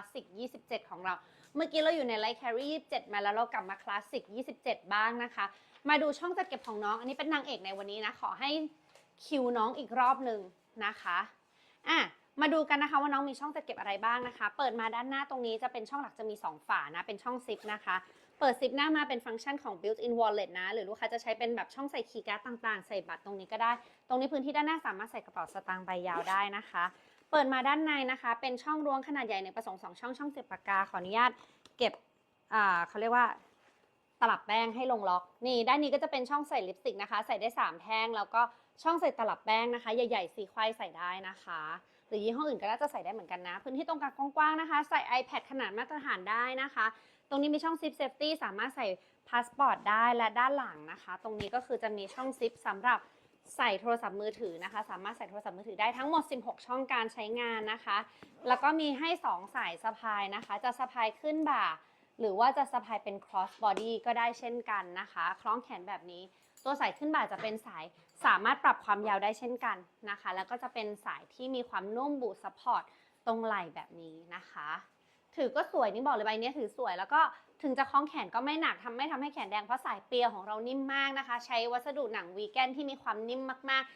าสสิก 27 ของเรา เมื่อกี้เราอยู่ในไลท์แครี่27 มาแล้วเรากลับมาคลาสสิก 27 บ้างนะคะ มาดูช่องจัดเก็บของน้อง อันนี้เป็นนางเอกในวันนี้นะ ขอให้คิวน้องอีกรอบหนึ่งนะคะอะมาดูกันนะคะว่าน้องมีช่องจัดเก็บอะไรบ้างนะคะ เปิดมาด้านหน้าตรงนี้จะเป็นช่องหลักจะมี 2 ฝานะ เป็นช่องซิปนะคะ เปิดซิปหน้ามาเป็นฟังก์ชันของ built-in wallet นะ หรือลูกค้าจะใช้เป็นแบบช่องใส่คีย์การ์ดต่างๆ ใส่บัตรตรงนี้ก็ได้ ตรงนี้พื้นที่ด้านหน้าสามารถใส่กระเป๋าสตางค์ใบยาวได้นะคะ เปิดมาด้านในนะคะ เป็นช่องรั้วขนาดใหญ่ในประสงค์สองช่องช่องเสียบปากกาขออนุญาตเก็บอ่าเขาเรียกว่าตลับแป้งให้ลงล็อกนี่ด้านนี้ก็จะเป็นช่องใส่ลิปสติกนะคะ ใส่ได้ 3 แท่งแล้วก็ช่องใส่ตลับแป้งนะคะ ใหญ่ๆสีควายใส่ได้นะคะ หรือยี่ห้ออื่นก็น่าจะใส่ได้เหมือนกันนะ พื้นที่ตรงกลางกว้างๆนะคะ ใส่ iPad ขนาดมาตรฐานได้นะคะ ตรงนี้มีช่องซิปเซฟตี้สามารถใส่พาสปอร์ตได้และด้านหลังนะคะ ตรงนี้ก็คือจะมีช่องซิปสำหรับ ใส่โทรศัพท์มือถือนะคะ สามารถใส่โทรศัพท์มือถือได้ทั้งหมด 16 ช่องการใช้งานนะคะ แล้วก็มีให้ 2 สายสะพายนะคะ จะสะพายขึ้นบ่า หรือว่าจะสะพายเป็น cross body ก็ได้เช่นกันนะคะ คล้องแขนแบบนี้ ตัวสายขึ้นบ่าจะเป็นสายสามารถปรับความยาวได้เช่นกันนะคะ แล้วก็จะเป็นสายที่มีความนุ่มบูทซัพพอร์ตตรงไหล่แบบนี้นะคะ ถือก็สวยนี่บอกเลยใบเนี้ยถือสวยแล้วก็ถึงจะคล้องแขนก็ไม่หนักทำไม่ทำให้แขนแดงเพราะสายเปียของเรานิ่มมากนะคะ ใช้วัสดุหนังวีแกนที่มีความนิ่มมาก